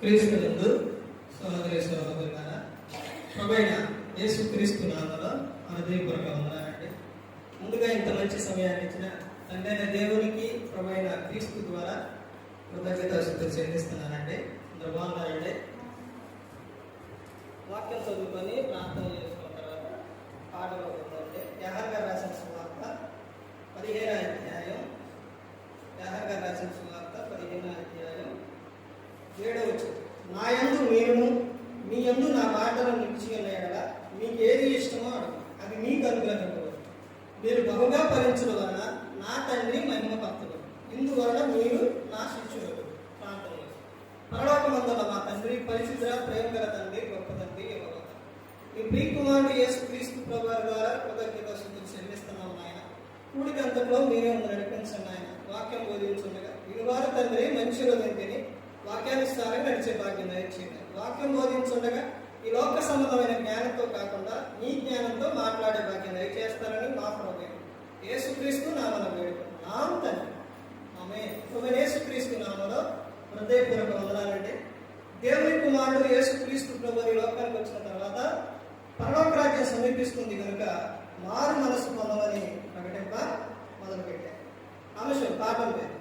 క్రీస్తునందు సహోదరి సహోదరులారా ప్రభైన యేసు క్రీస్తు నామలో హృదయపూర్వక వందనాలండి ముందుగా ఇంత మంచి సమయాన్ని ఇచ్చిన తండ్రైన దేవునికి ప్రభైన క్రీస్తు ద్వారా కృతజ్ఞత శుద్ధి చెల్లిస్తున్నానండి. అందరూ బాగున్నారండి? వాక్యం చదువుకొని ప్రార్థన చేసుకున్న తర్వాత పాటలో ఉందండి యహర్ గారు రాసిన సువార్త పదిహేను అధ్యాయం యహర్ గారు రాసిన సువార్త పదిహేను అధ్యాయం ఏడవచ్చు నా యందు మీరును మీ యందు నా మాటలు నిలిచి ఉన్న ఎడల మీకు ఏది ఇష్టమో అడుగు అది మీకు అనుగ్రహించవచ్చు మీరు బహుగా ఫలించడం వలన నా తండ్రి మహిమ పత్రుడు ఇందువలన మీరు నా శిష్యుడు ప్రాంతంలో పరలోకమందుల మా తండ్రి పరిశుద్ధ ప్రేమ గల తండ్రి గొప్ప తండ్రి యెహోవా. నీ కుమారుడు యేసు క్రీస్తు ప్రభావ ద్వారా కృతజ్ఞత శుద్ధి చెల్లిస్తున్నాం నాయన. కూడికంతట్లో మీరే నడిపించండి ఆయన వాక్యం బోధించుండగా వినువారు తండ్రి మంచి రోజు తిని వాక్యానుసారం నడిచే భాగ్యం నడిచింది వాక్యం బోధించుండగా ఈ లోక సంబంధమైన జ్ఞానంతో కాకుండా నీ జ్ఞానంతో మాట్లాడే భాగ్యం దయచేస్తారని మా ప్రభు యేసుక్రీస్తు నామన వేడుకున్నాం తండ్రి. ఆమె ప్రభు యేసుక్రీస్తు నామలో హృదయపూర్వక వందనాలండి. దేవుని కుమారుడు యేసుక్రీస్తు ప్రభు ఈ పరలోక రాజ్యం సమీపిస్తుంది కనుక మారు మనసు పొందమని ప్రకటింప మొదలుపెట్టారు. అంశం పాపం పేరు.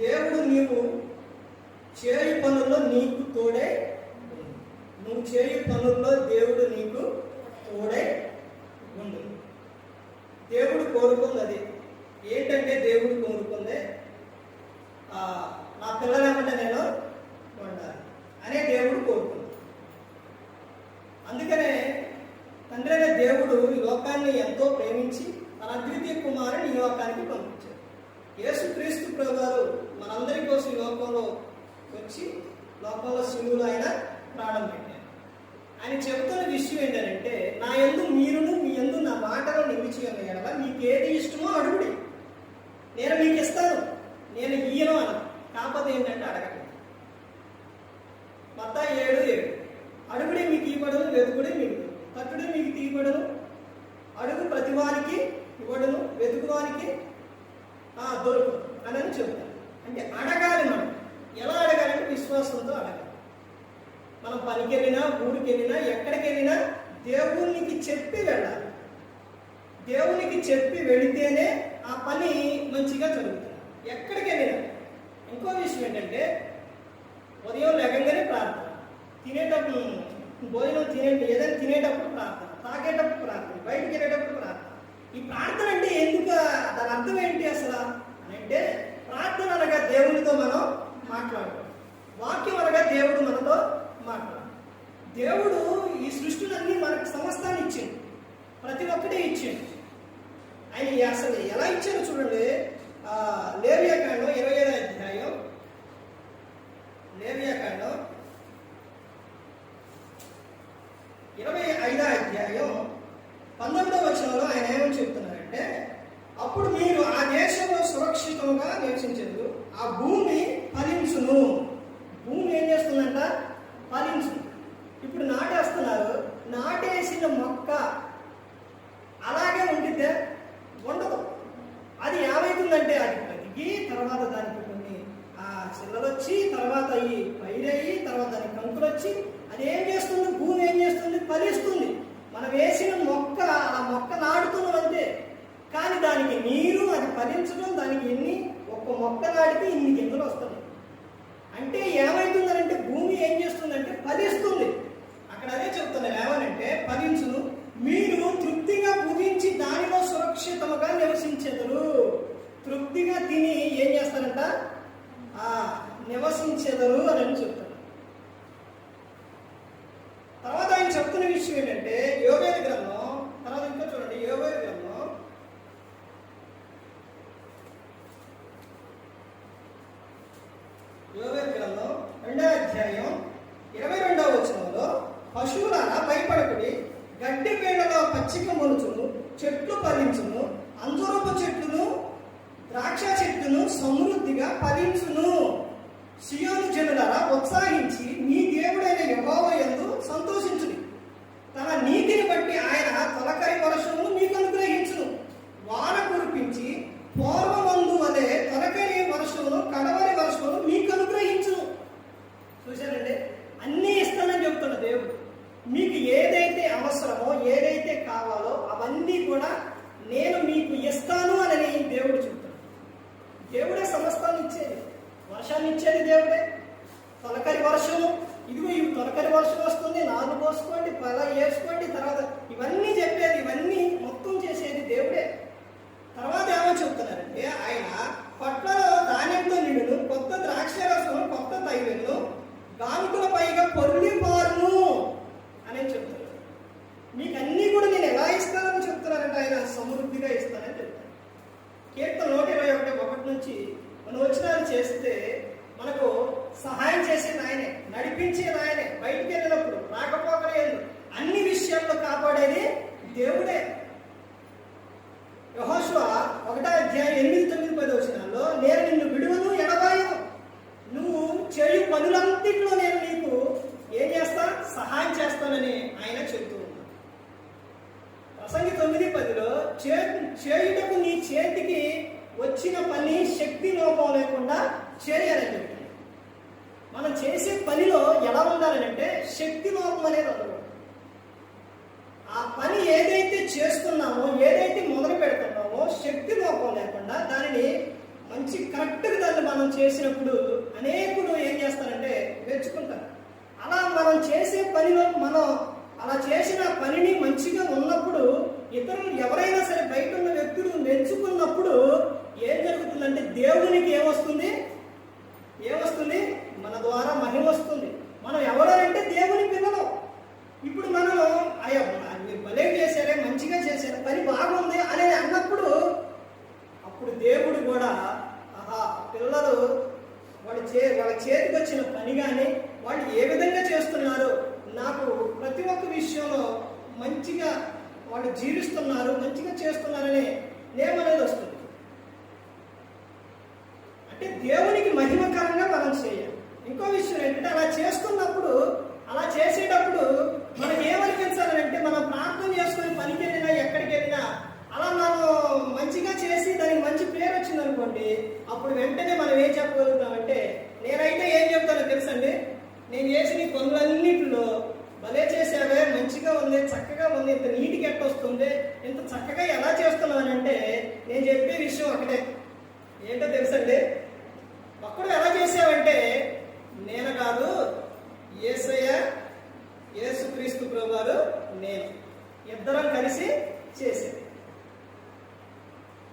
దేవుడు నీవు చేయు పనుల్లో నీకు తోడే నువ్వు చేయు పనుల్లో దేవుడు నీకు తోడే ఉండు. దేవుడు కోరుకుంది అది. ఏంటంటే దేవుడు కోరుకుంది? నా పిల్లలేమంటే నేను ఉండాలి అనే దేవుడు కోరుకుంది అందుకనే తండ్రి అయిన దేవుడు ఈ లోకాన్ని ఎంతో ప్రేమించి తన అద్వితీయ కుమారుని ఈ లోకానికి పంపించాడు. యేసుక్రీస్తు ప్రభు మనందరి కోసం ఈ లోకంలో వచ్చి లోకంలో శిలువులు ఆయన ప్రాణం పెట్టారు. ఆయన చెబుతున్న విషయం ఏంటంటే నా ఎందు మీరును మీ ఎందు నా మాటలు నిలిచి ఉన్న ఎడల మీకు ఏది ఇష్టమో అడుగుడి. నేను మీకు ఇస్తాను. నేను ఇయ్యను అన కాకపోతే ఏంటంటే అడగ మొత్త ఏడు ఏడు అడుగుడి మీకు ఇవ్వడను వెతుకుడి మీకు తట్టుడి మీకు తీయబడను అడుగు ప్రతివానికి ఇవ్వడను వెతుకువానికి ఆ, దొరుకు అని అని చెబుతాను అంటే అడగాలి మనం ఎలా అడగాలంటే విశ్వాసంతో అడగాలి మనం పనికి వెళ్ళినా ఊరికి వెళ్ళినా ఎక్కడికి వెళ్ళినా దేవునికి చెప్పి వెళ్ళాలి దేవునికి చెప్పి వెళితేనే ఆ పని మంచిగా జరుగుతుంది ఎక్కడికి వెళ్ళినా ఇంకో విషయం ఏంటంటే ఉదయం లేకంగానే ప్రార్థన. తినేటప్పుడు భోజనం తినే ఏదైనా తినేటప్పుడు ప్రార్థన తాగేటప్పుడు ప్రార్థన బయటకు వెళ్ళేటప్పుడు ప్రార్థన. ఈ ప్రార్థన అంటే ఎందుకు? దాని అర్థం ఏంటి అసలు? అని అంటే ప్రార్థన అనగా దేవునితో మనం మాట్లాడటం వాక్యం అనగా దేవుడు మనతో మాట్లాడటం దేవుడు ఈ సృష్టిలన్నీ మనకు సమస్తాన్ని ఇచ్చింది ప్రతి ఒక్కటే ఇచ్చింది ఆయన అసలు ఎలా ఇచ్చారో చూడండి. లేని లేవియాకాండం ఇరవై ఏడో అధ్యాయం లేవియాకాండం ఇరవై ఐదో అధ్యాయం పంతొమ్మిదో వచనంలో ఆయన ఏమని చెప్తున్నారంటే అప్పుడు మీరు ఆ దేశంలో సురక్షితంగా నివసించదు ఆ భూమి ఫలించును భూమి ఏం చేస్తుందంట ఫలించు ఇప్పుడు నాటేస్తున్నారు నాటేసిన మొక్క అలాగే ఉండితే ఉండదు అది ఏమవుతుందంటే అది బ్రతికి తర్వాత దానికి కొన్ని ఆ చిల్లలు వచ్చి తర్వాత ఈ పైరయ్యి తర్వాత దానికి కంకులు వచ్చి అది ఏం చేస్తుంది? భూమి ఏం చేస్తుంది? ఫలిస్తుంది. మనం వేసిన మొక్క ఆ మొక్క నాటుతున్నాం అంతే. కానీ దానికి నీరు అది ఫలించడం దానికి ఎన్ని? ఒక్క మొక్క నాటితే ఇన్ని గింజలు వస్తున్నాయి అంటే ఏమవుతుందంటే భూమి ఏం చేస్తుందంటే ఫలిస్తుంది. అక్కడ అదే చెప్తున్నారు ఏమనంటే ఫలించును. మీరు తృప్తిగా పూజించి దానిలో సురక్ష నివసించెదరు తృప్తిగా తిని ఏం చేస్తారంట ఆ నివసించెదరు అని అని తర్వాత ఆయన చెప్తున్న విషయం ఏంటంటే యోగేద గ్రంథం తర్వాత ఇంకా చూడండి యోగేద గ్రంథం. యోగేద గ్రంథం రెండవ అధ్యాయం ఇరవై రెండవ వచనంలో పశువులారా భయపడకుడి. గడ్డి పేడలో పచ్చిక మొలుచును చెట్లు ఫలించును అంజరూప చెట్లును ద్రాక్ష చెట్టును సమృద్ధిగా ఫలించును. సియోను జనులారా ఉత్సాహించి మీ దేవుడైన యహోవయందు సంతోషించు తన నీతిని బట్టి ఆయన తొలకరి వర్షము మీకు అనుగ్రహించును. వాన కురిపించి పూర్వమందు అదే తొలకరి వర్షము కడవరి వర్షము మీకు అనుగ్రహించును. చూశారండి? అన్నీ ఇస్తానని చెప్తున్న దేవుడు. మీకు ఏదైతే అవసరమో ఏదైతే కావాలో అవన్నీ కూడా వచ్చిన పని శక్తి లోపం లేకుండా చేయాలని చెప్పాడు మనం చేసే పనిలో ఎలా ఉండాలని అంటే శక్తి లోపం అనేది ఉండకూడదు ఆ పని ఏదైతే చేస్తున్నామో ఏదైతే మొదలు పెడుతున్నామో శక్తి లోపం లేకుండా దానిని మంచి కరెక్ట్గా దాన్ని మనం చేసినప్పుడు అనేకులు ఏం చేస్తారంటే మెచ్చుకుంటారు. అలా మనం చేసే పనిలో మనం అలా చేసిన పనిని మంచిగా ఉన్నప్పుడు ఇతరులు ఎవరైనా సరే బయట ఉన్న వ్యక్తులు మెచ్చుకున్నప్పుడు ఏం జరుగుతుందంటే దేవునికి ఏమొస్తుంది ఏమొస్తుంది మన ద్వారా మహిమ వస్తుంది. మనం ఎవరంటే దేవుని పిల్లలు. ఇప్పుడు మనం అయ్యో మీరు భలే చేశారే మంచిగా చేశారు పని బాగుంది అనేది అన్నప్పుడు అప్పుడు దేవుడు కూడా ఆహా పిల్లలు వాళ్ళు చే వాళ్ళ చేతికి వచ్చిన పని కానీ వాళ్ళు ఏ విధంగా చేస్తున్నారు? నాకు ప్రతి ఒక్క విషయంలో మంచిగా వాళ్ళు జీవిస్తున్నారు మంచిగా చేస్తున్నారని నేమనేది వస్తుంది అంటే దేవునికి మహిమకరంగా మనం చేయాలి ఇంకో అంటే అలా చేస్తున్నప్పుడు అలా చేసేటప్పుడు మనకి ఏమనిపించాలంటే మనం ప్రార్థన చేసుకొని పనికి వెళ్ళినా ఎక్కడికి వెళ్ళినా అలా మనం మంచిగా చేసి దానికి మంచి పేరు వచ్చింది అనుకోండి అప్పుడు వెంటనే మనం ఏం చెప్పగలుగుతామంటే నేనైతే ఏం చెప్తానో తెలుసండి నేను చేసిన ఈ పనులన్నింటిలో భలే చేసావే మంచిగా ఉంది చక్కగా ఉంది ఇంత నీటికి ఎట్టొస్తుంది ఇంత చక్కగా ఎలా చేస్తున్నానంటే నేను చెప్పే విషయం ఒకటే ఏంటో తెలుసండి ఒక్కడు ఎలా చేసావంటే నేను కాదు ఏసయ్య యేసుక్రీస్తు ప్రభువారు నేను ఇద్దరం కలిసి చేసేది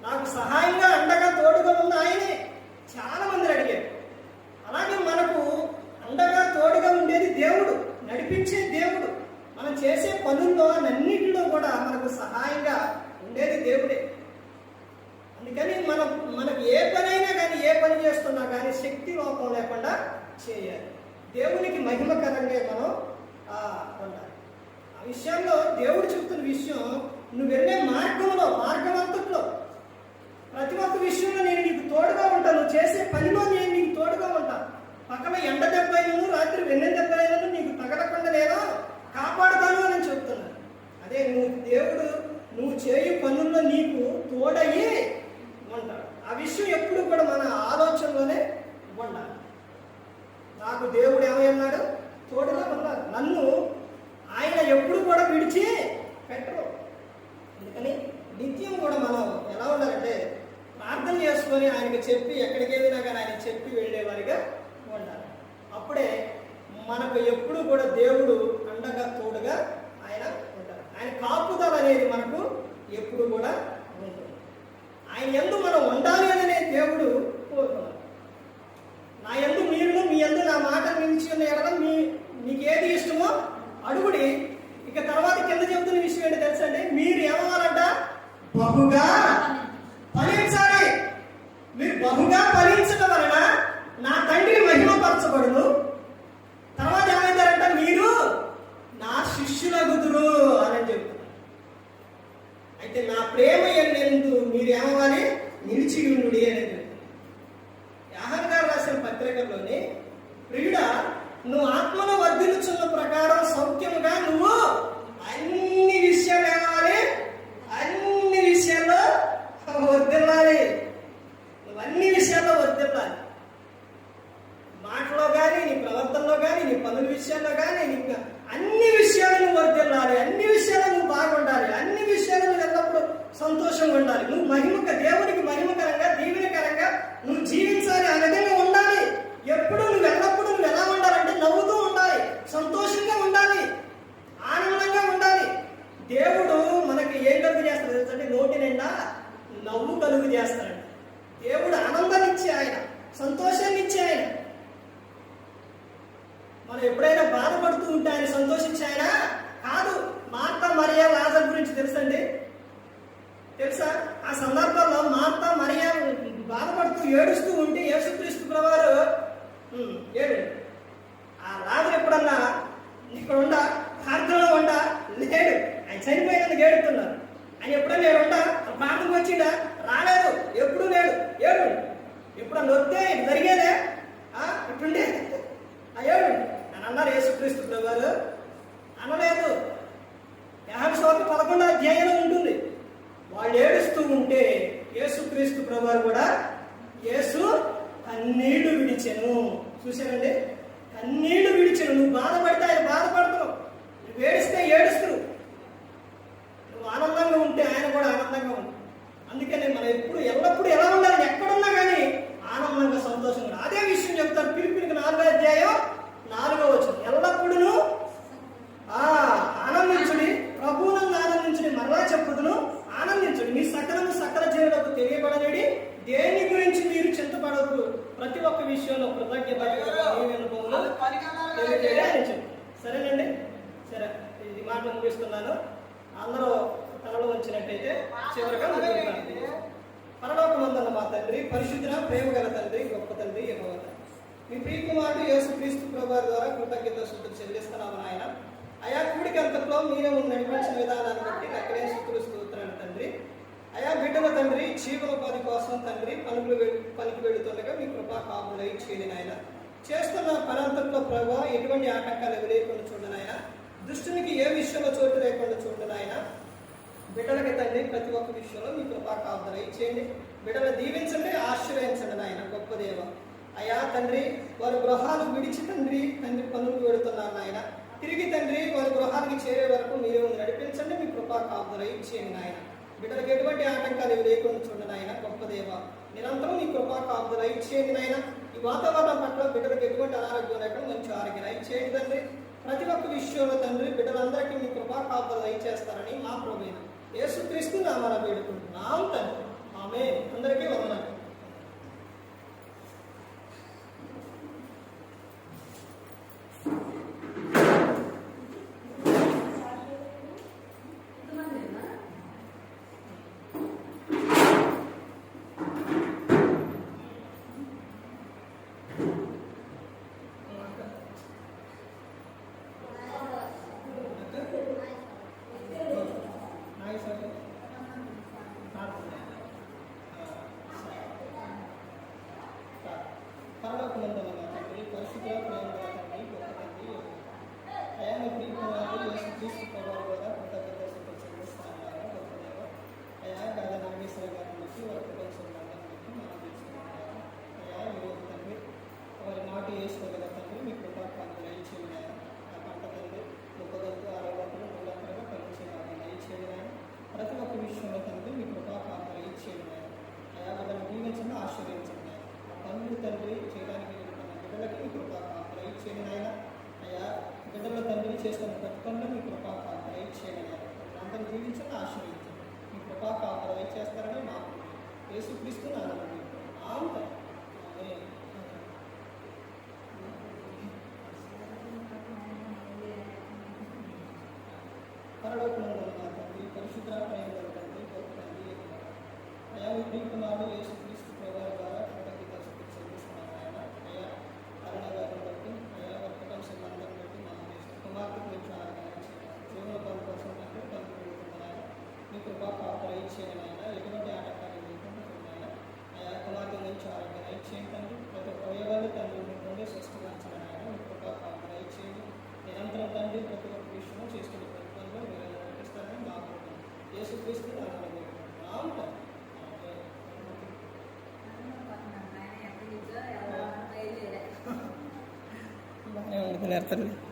నాకు సహాయంగా అండగా తోడుగా ఉన్న ఆయనే చాలా మంది అడిగారు అలాగే మనకు అండగా తోడుగా ఉండేది దేవుడు నడిపించే దేవుడు మనం చేసే పనుల్లో అన్నింటిలో కూడా మనకు సహాయంగా ఉండేది దేవుడే అందుకని మనం మనకు ఏ పనైనా కానీ ఏ పని చేస్తున్నా కానీ శక్తి లోపం లేకుండా చేయాలి దేవునికి మహిమకరంగా మనం ఆ, ఉండాలి ఆ విషయంలో దేవుడు చెప్తున్న విషయం నువ్వు వెళ్ళే మార్గంలో మార్గమంతట్లో ప్రతి ఒక్క విషయంలో నేను నీకు తోడుగా ఉంటాను నువ్వు చేసే పనిలో నేను నీకు తోడుగా ఉంటాను పక్కన ఎండ దెబ్బ రాత్రి వెన్నె దెబ్బ నీకు తగలకుండా నేను కాపాడుతాను అని చెప్తున్నాను అదే నువ్వు దేవుడు నువ్వు చేయు పనుల్లో నీకు తోడయ్యి ఉంటాడు ఆ విషయం ఎప్పుడు కూడా మన ఆలోచనలోనే ఉండాలి నాకు దేవుడు ఏమన్నాడు తోడుగా ఉన్నాడు నన్ను ఆయన ఎప్పుడు కూడా విడిచి పెట్టరు అందుకని నిత్యం కూడా మనం ఎలా ఉండాలంటే ప్రార్థన చేసుకొని ఆయనకి చెప్పి ఎక్కడికి వెళ్ళినా కానీ ఆయన చెప్పి వెళ్ళేవారిగా ఉండాలి అప్పుడే మనకు ఎప్పుడు కూడా దేవుడు అండగా తోడుగా ఆయన ఉంటారు. ఆయన కాపుదల అనేది మనకు ఎప్పుడు కూడా ఉంటుంది ఆయన ఎందు మనం ఉండాలి అనే దేవుడు కోరుకున్నాడు నా ఎందు మీరు మీ ఎందు నా మాట మించి ఉన్న ఎడల మీ మీకు ఏది ఇష్టమో అడుగుడి. ఇక తర్వాత కింద చెబుతున్న విషయం ఏంటి తెలుసండి మీరు ఏమవ్వాలంట? బహుగా ఫలించాలి మీరు బహుగా ఫలించడం వలన నా తండ్రి మహిమపరచబడును తర్వాత ఏమైందారంట మీరు నా శిష్యులగుదురు అని చెప్తున్నారు అయితే నా ప్రేమ ఎందు మీరు ఏమవ్వాలి నిలిచి ఉండు అనేది యాహన్ గారు రాసిన పత్రికలోని ప్రియుడ నువ్వు ఆత్మలో వర్ధిల్లుచున్న ప్రకారం సౌఖ్యముగా నువ్వు అన్ని విషయాలు ఏమాలి అన్ని విషయాల్లో వర్ధిల్లాలి నువ్వు అన్ని విషయాల్లో వర్ధిల్లాలి మాటలో కానీ నీ ప్రవర్తనలో కానీ నీ పనుల విషయాల్లో కానీ నీకు అన్ని విషయాలు నువ్వు వర్దిల్లాలి అన్ని విషయాలు నువ్వు బాగుండాలి అన్ని విషయాలు నువ్వు ఎల్లప్పుడూ సంతోషంగా ఉండాలి నువ్వు మహిమక దేవునికి మహిమకరంగా దీవెనకరంగా నువ్వు జీవించాలి ఆ విధంగా ఉండాలి ఎప్పుడు నువ్వు ఎల్లప్పుడూ నువ్వు ఎలా ఉండాలంటే నవ్వుతూ ఉండాలి సంతోషంగా ఉండాలి ఆనందంగా ఉండాలి దేవుడు మనకి ఏం కలుగు చేస్తాడు తెలుసంటే నోటి నిండా నవ్వు కలుగు చేస్తాడు. దేవుడు ఆనందాన్ని ఇచ్చే ఆయన సంతోషాన్ని ఇచ్చే ఆయన. మనం ఎప్పుడైనా బాధపడుతూ ఉంటే ఆయన సంతోషించే ఆయన కాదు. మార్త మరియా లాజర్ గురించి తెలుసండి? తెలుసా? ఆ సందర్భంలో మార్త మరియా బాధపడుతూ ఏడుస్తూ ఉంటే యేసుక్రీస్తు ప్రభువారు ఏడు. ఆ లాజర్ ఎప్పుడన్నా ఇక్కడ ఉండ? ప్రార్థనలో ఉండ? లేడు. ఆయన చనిపోయినందుకు ఏడుతున్నారు. ఆయన ఎప్పుడన్నా లేడు ఉండ ప్రార్థనకు వచ్చిండా రాలేదు. ఎప్పుడు లేడు. ఏడు. ఎప్పుడన్నా వస్తే జరిగేదే? ఆ, ఇప్పుడుండే ఏడు. అని అన్నారు యేసుక్రీస్తు ప్రభువారు. అనలేదు. యాభై శాతం పదకొండో అధ్యాయంలో ఉంటుంది. వాళ్ళు ఏడుస్తూ ఉంటే యేసుక్రీస్తు ప్రభువారు కూడా యేసు కన్నీళ్ళు విడిచెను. చూశారండి? కన్నీళ్ళు విడిచెను. నువ్వు బాధపడితే ఆయన బాధపడతావు నువ్వు ఏడిస్తే ఏడుస్తూ నువ్వు ఆనందంగా ఉంటే ఆయన కూడా ఆనందంగా ఉంటాడు అందుకని మనం ఎప్పుడు ఎల్లప్పుడూ ఎలా ఉండాలి ఎక్కడున్నా కానీ ఆనందంగా సంతోషంగా ఉండాలి. అదే విషయం చెప్తారు పిలిపిలికి నాలుగో అధ్యాయం నాలుగో వచ్చింది ఎల్లప్పుడూ ఆ ఆనందించుడి ప్రభువునందు ఆనందించుడి మరలా చెప్పుదును ఆనందించుడి మీ సకలము సకల జీవులకు తెలియబడలేడి దేని గురించి మీరు చింతపడవద్దు ప్రతి ఒక్క విషయంలో కృతజ్ఞత సరేనండి. సరే ఇది మాట ముగిస్తున్నాను. అందరూ తలలో వచ్చినట్టయితే చివరిగా ముగిస్తాను పరలోకమందున్న మా తండ్రి పరిశుద్ధ ప్రేమ గల తండ్రి గొప్ప తండ్రి యెహోవా మీ ప్రియకుమారుడు యేసుక్రీస్తు ప్రభు ద్వారా కృతజ్ఞత శుద్ధులు చెల్లిస్తున్నాము నాయన. అయా కూడికి అంతట్లో మీరే ఉన్న నడిపించిన విధానాన్ని బట్టి అక్కడే శుద్ధులు స్తోత్రాలు తండ్రి. అయా బిడ్డల తండ్రి జీవనోపాధి కోసం తండ్రి పనులు వె- పనికి వెళుతుండగా మీ కృపా కాపులై ఇచ్చేది నాయన. చేస్తున్న ప్రాంతంలో ప్రభు ఎటువంటి ఆటంకాలు లేకుండా చూడండి నాయన. దుష్టునికి ఏ విషయంలో చోటు లేకుండా చూడనాయన బిడ్డలకి తండ్రి ప్రతి ఒక్క విషయంలో మీ కృపా కాపుదల ఇచ్చేయండి బిడ్డలు దీవించండి ఆశ్రయించండి నాయన గొప్ప దేవ. అయ్యా తండ్రి వారి గృహాలు విడిచి తండ్రి తండ్రి పనులకు వెళుతున్నారు నాయన. తిరిగి తండ్రి వారి గృహానికి చేరే వరకు మీరు నడిపించండి మీ కృపా కాపుదల ఇచ్చేయండి నాయన. బిడ్డలకు ఎటువంటి ఆటంకాలు ఇవి లేకుండా చూడండి నాయన గొప్ప దేవ. నిరంతరం నీ కృపా రైట్ చేయండి నాయన. ఈ వాతావరణం పట్ల బిడ్డలకు ఎటువంటి అనారోగ్యం లేకుండా మంచి ఆరోగ్యం ఇచ్చేయండి తండ్రి. ప్రతి ఒక్క విషయంలో తండ్రి బిడ్డలందరికీ మీ కృపా కాపుదల చేస్తారని మా ప్రభుత్వం. యేసుక్రీస్తు నామాన వేడుకుంటున్నాం తండ్రి. ఆమె అందరికీ వందనాలు నాగేశ్వరి పరలోకమందున మా తండ్రి పరిశుద్ధ ప్రేమ గల తండ్రి గొప్ప తండ్రి అయా మీ ప్రియకుమారుడు యేసుక్రీస్తు ప్రభువు ద్వారా కృతజ్ఞత స్తుతులు చెల్లిస్తున్నాను గొప్ప దేవ అయా గల నాగేశ్వర గారిని బట్టి వారి కుటుంబం బట్టి మనం తీసుకుంటున్నాను అయా ఈరోజు తండ్రి వారి మాట వేసుకోగల తండ్రి మీ కృపాకాంతులు దయచేయండి ఆయన ఆ పంట తండ్రి ముప్పదంతు ఆరోగ్యంలో మూలంకరంగా కలిగించేలాగా దయచేయండి ఆయన ప్రతి ఒక్క విషయంలో తండ్రి మీ కృపాకాంతులు ఇచ్చేయండి ఆయన అయా బిడ్డను దీవించండి ఆశ్రయించండి ఆయన పనులు తండ్రి చేయడానికి వెళ్తున్న బిడ్డలకి మీ కృపాకాంతులు ఇచ్చేయండి ఆయన అయా బిడ్డల తండ్రి చేస్తున్న ప్రతి పనులు మీ కృపాకాంతులు ఇచ్చేయండి ఆయన అందరూ దీవించండి ఆశ్రయించండి మీ కృపాకాంతులు ఇచ్చేస్తారని మాకు యేసుక్రీస్తు నాన్న ఆమె పరలోకమందున మా también.